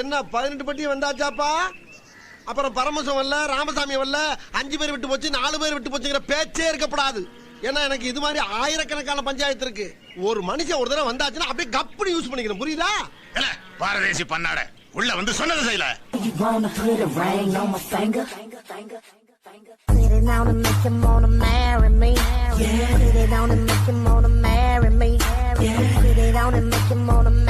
என்ன பதினெட்டு பட்டி வந்தாச்சாப்பா அப்புறம் பரமசம் வரல ராமசாமி வரல அஞ்சு பேர் விட்டு போச்சு நாலு பேர் விட்டு போச்சுங்கிற பேச்சே இருக்கப்படாது ஏன்னா எனக்கு இது மாதிரி ஆயிரக்கணக்கான பஞ்சாயத்து இருக்கு ஒரு மனுஷன் ஒரு தடவை வந்தாச்சுன்னா அப்படியே கப்புனு யூஸ் பண்ணிக்கணும் புரியுதா பாரதேசி பண்ணாட உள்ள வந்து சொன்னது செய்யல? Put it on and make him wanna marry me. Yeah. Put it on and make him wanna marry me. Yeah. Put it on and make him wanna marry me.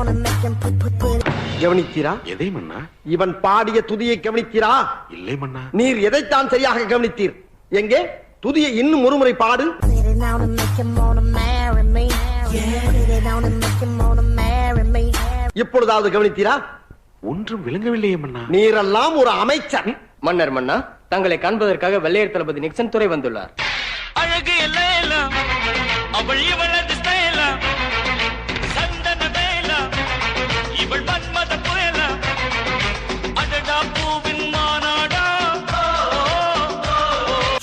On and make him put put put. கவனித்தீரா எதை மன்னா? இவன் பாடிய துதியை கவனித்தீரா இல்லை மன்னா. நீர் எதைத்தான் சரியாக கவனித்தீர்? எங்கே? துதியை இன்னும் ஒருமுறை பாடு. Put it on and make him wanna marry me. Yeah. Put it on and make him wanna marry me. இப்பொழுதாவது கவனித்தீரா? ஒன்றும் விளங்கவில்லையே மன்னா. நீரெல்லாம் ஒரு அமைச்சர். மன்னர் மன்னா தங்களை காண்பதற்காக வெள்ளையர் தளபதி நிக்சன் துறை வந்துள்ளார். அழகு எல்லாம் அவள் இவளது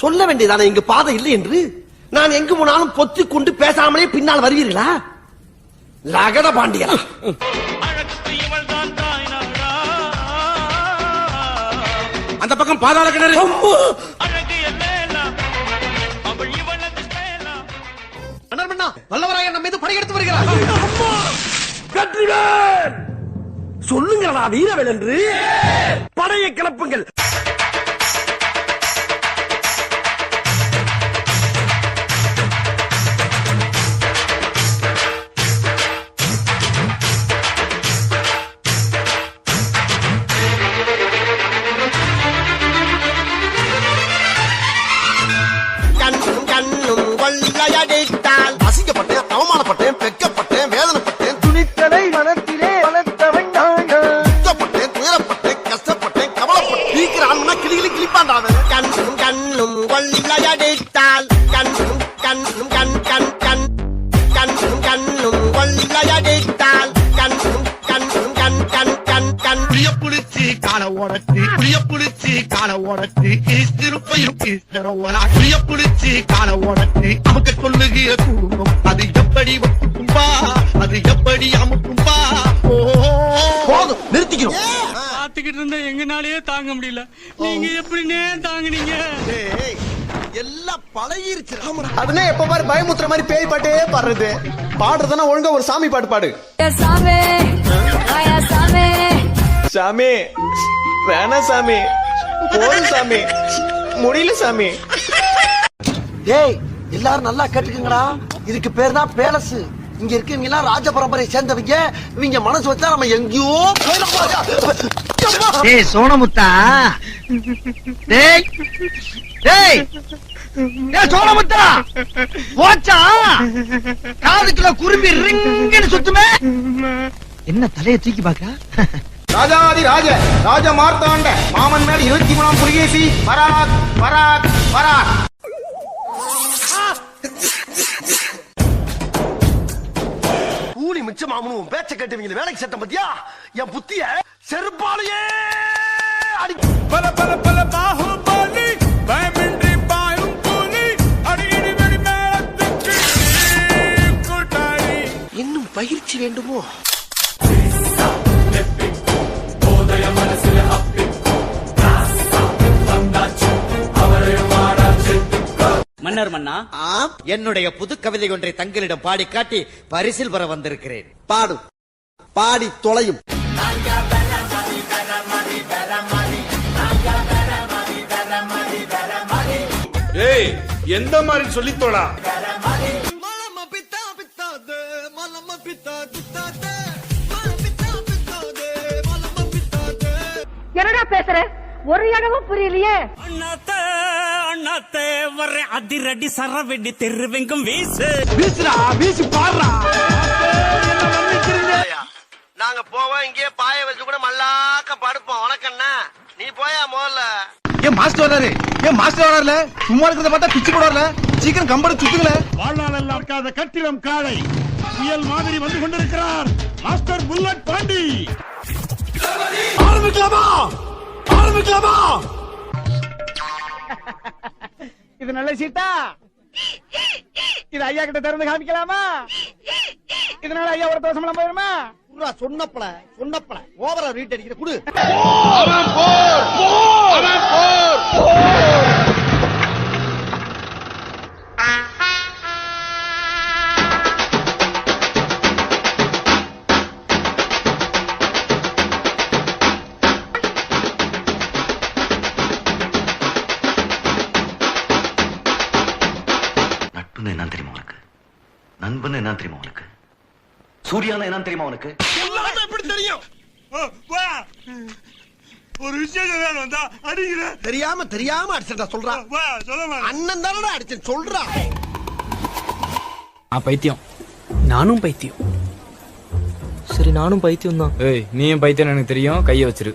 சொல்ல வேண்டியதானே? இங்கு பாதை இல்லை என்று. நான் எங்கு போனாலும் பொத்தி கொண்டு பேசாமலே பின்னால் வருவீர்களா? லகட பாண்டியா அந்த பக்கம் பாதாள கிணறு. அழகு எல்லாம் அவள் இவளது ஸ்டைலா மன்னா வல்லவராய நம்ம மீது படையெடுத்து வருகிறார் சொல்லுங்களா வீரவேல் என்று. படையை கிளப்புங்கள். துணித்தலை மனத்திலே வளர்த்தவன் துக்கப்பட்டேன் துயரப்பட்டேன் கஷ்டப்பட்டேன் கவலைப்பட்டேன். சீக்கிரம் கிளி கிளிப்பாண்டாவன் கண்ணும் கண்ணும் கொள்ளையடித்தால் கண்ணும் கண்ணும் கண் கண் கண். கண்ணும் கண்ணும் கொள்ளையடித்தால் கண்ணும் கண்ணும் கண் கண் கண் கண். புளிய புளிச்சி கால ஓடச்சி புளிய புளிச்சி ஓடச்சி ஈஸ்திருப்பையும் ஈஸ்வரவனா புளிய புளிச்சி கால ஓடச்சி நமக்கு சொல்லுகிற தூங்கும் அது எப்படி வப்புக்கும்பா அது எப்படி அமுக்கும்பா ஓ. போதும் நிறுத்திக்கிறோம். பாத்துக்கிட்டு இருந்தா எங்கனாலயே தாங்க முடியல. நீங்க எப்படினே தாங்குனீங்க? டேய், எல்லாம் பழகிருச்சு அதுனா எப்ப பாரு பயமுத்துற மாதிரி பேய் பாட்டே பாடுறது. பாடுறதுனா ஒழுங்கா ஒரு சாமி பாட்டு பாடு. சாமி. ஆயா சாமி. சாமி வேணா சாமி. போதும் சாமி. முடியல சாமி. டேய் எல்லாரும் நல்லா கேட்டுக்கங்கடா. இதுக்கு பேர் தான் பேலஸ். இங்க இருக்கவங்க எல்லாம் ராஜ பரம்பரையை சேர்ந்தவங்க. இவங்க மனசு வச்சா நம்ம எங்கேயோ டேய் சோனமுத்தா டேய் டேய். டேய் சோனமுத்தா போச்சா? காதுக்குள்ள குரும்பி ரிங்குன்னு சுத்துமே. என்ன தலையை தூக்கி பாக்க ராஜாதி ராஜ ராஜ மார்த்தாண்ட மாமன் மேல இருபத்தி மூணாம் புலிகேசி வராத் வராத் வராத். கூலி மிச்சமாமனு உன் பேச்ச கேட்டவங்க வேலைக்கு சட்டம் பத்தியா? என் புத்திய செருப்பாலேயே அடி பல பல பல பாகுபலி பயமின்றி பாயும் புலி அடியடி வெடி மேளத்துக்கு கூட்டாளி இன்னும் பயிற்சி வேண்டுமோ? மன்னர் மன்னா. என்னுடைய புது கவிதை ஒன்றை தங்களிடம் பாடி காட்டி பரிசில் பெற வந்திருக்கிறேன். பாடு. பாடி தொலையும். ஏய் எந்த மாதிரி சொல்லித்தோடா. என்னடா பேசுற? ஒரு இடமும் புரியலையே. அண்ணாத்தே அண்ணாத்தே வர அதிரடி சரவெடி தெருவெங்கும் வீசு. வீசுடா வீசு பாடுறா நாங்க போவோம் இங்கேயே பாய வச்சு கூட மல்லாக்க படுப்போம். வணக்கண்ணா நீ போயா முதல்ல? ஏன் மாஸ்டர் வராரு ஏன் மாஸ்டர் வராருல சும்மா இருக்கிறத பார்த்தா பிச்சு போடாருல சீக்கிரம் கம்பெனி சுத்துங்களேன் வாழ்நாளெல்லாம் இருக்காத கட்டிடம் காளை. புயல் மாதிரி வந்து கொண்டிருக்கிறார். Master bullet Pandi. ஆரம்பிக்கலாமா? ஆரம்பிக்கலாமா? இது நல்ல சீட்டா? இது ஐயா கிட்ட திறந்து காமிக்கலாமா? இதனால ஐயா ஒரு தோசம் போயிருமா? சொன்னப்பல சொன்னப்பல. ஓவரா ரீட் அடிக்கிற குடு. என்ன தெரியுமா உனக்கு? சூர்யானா என்ன தெரியுமா உனக்கு? எல்லாமே எப்படி தெரியும்? ஒரு விஷயம் வந்தா அடிக்கிறேன் தெரியாம தெரியாம அடிச்சா சொல்றா. போயா சொல்ல மாட்டேன். அண்ணன் தானடா அடிச்சேன் சொல்றா. ஆ பைத்தியம். நானும் பைத்தியம். சரி நானும் பைத்தியம் தான் ஏய் நீயும் பைத்தியம் எனக்கு தெரியும். கையை வச்சிரு.